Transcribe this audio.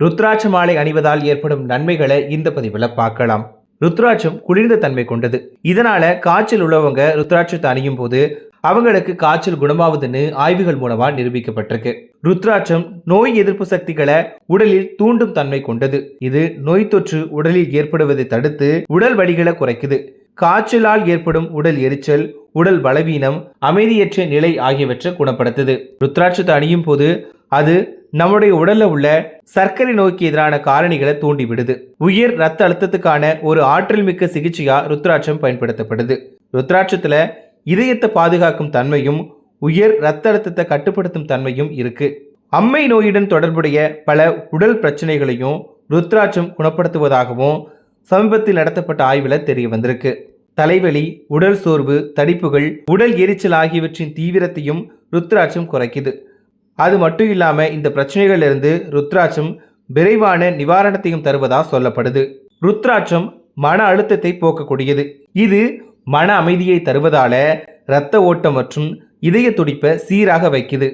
ருத்ராட்ச மாலை அணிவதால் ஏற்படும் நன்மைகளை இந்த பதிவில் பார்க்கலாம். ருத்ராட்சம் குளிர்ந்த தன்மை கொண்டது. இதனால காய்ச்சல் உள்ளவங்க ருத்ராட்சத்தை அணியும் போது அவங்களுக்கு காய்ச்சல் குணமாவதுன்னு ஆய்வுகள் மூலமா நிரூபிக்கப்பட்டிருக்கு. ருத்ராட்சம் நோய் எதிர்ப்பு சக்திகளை உடலில் தூண்டும் தன்மை கொண்டது. இது நோய் தொற்று உடலில் ஏற்படுவதை தடுத்து உடல் வலிகளை குறைக்குது. காய்ச்சலால் ஏற்படும் உடல் எரிச்சல் உடல் பலவீனம் அமைதியற்ற நிலை ஆகியவற்றை குணப்படுத்துது. ருத்ராட்சத்தை அணியும் போது அது நம்முடைய உடல்ல உள்ள சர்க்கரை நோய்க்கு எதிரான காரணிகளை தூண்டிவிடுது. உயிர் உயர் ரத்த அழுத்தத்துக்கான ஒரு ஆற்றல் மிக்க சிகிச்சையா ருத்ராட்சம் பயன்படுத்தப்படுது. ருத்ராட்சத்துல இதயத்தை பாதுகாக்கும் தன்மையும் உயர் ரத்த அழுத்தத்தை கட்டுப்படுத்தும் தன்மையும் இருக்கு. அம்மை நோயுடன் தொடர்புடைய பல உடல் பிரச்சனைகளையும் ருத்ராட்சம் குணப்படுத்துவதாகவும் சமீபத்தில் நடத்தப்பட்ட ஆய்வில் தெரிய வந்திருக்கு. தலைவலி உடல் சோர்வு தடிப்புகள் உடல் எரிச்சல் ஆகியவற்றின் தீவிரத்தையும் ருத்ராட்சம் குறைக்குது. அது மட்டும் இல்லாமல் இந்த பிரச்சனைகளிலிருந்து ருத்ராட்சம் விரைவான நிவாரணத்தையும் தருவதாக சொல்லப்படுது. ருத்ராட்சம் மன அழுத்தத்தை போக்கக்கூடியது. இது மன அமைதியை தருவதால இரத்த ஓட்டம் மற்றும் இதய துடிப்பை சீராக வைக்குது.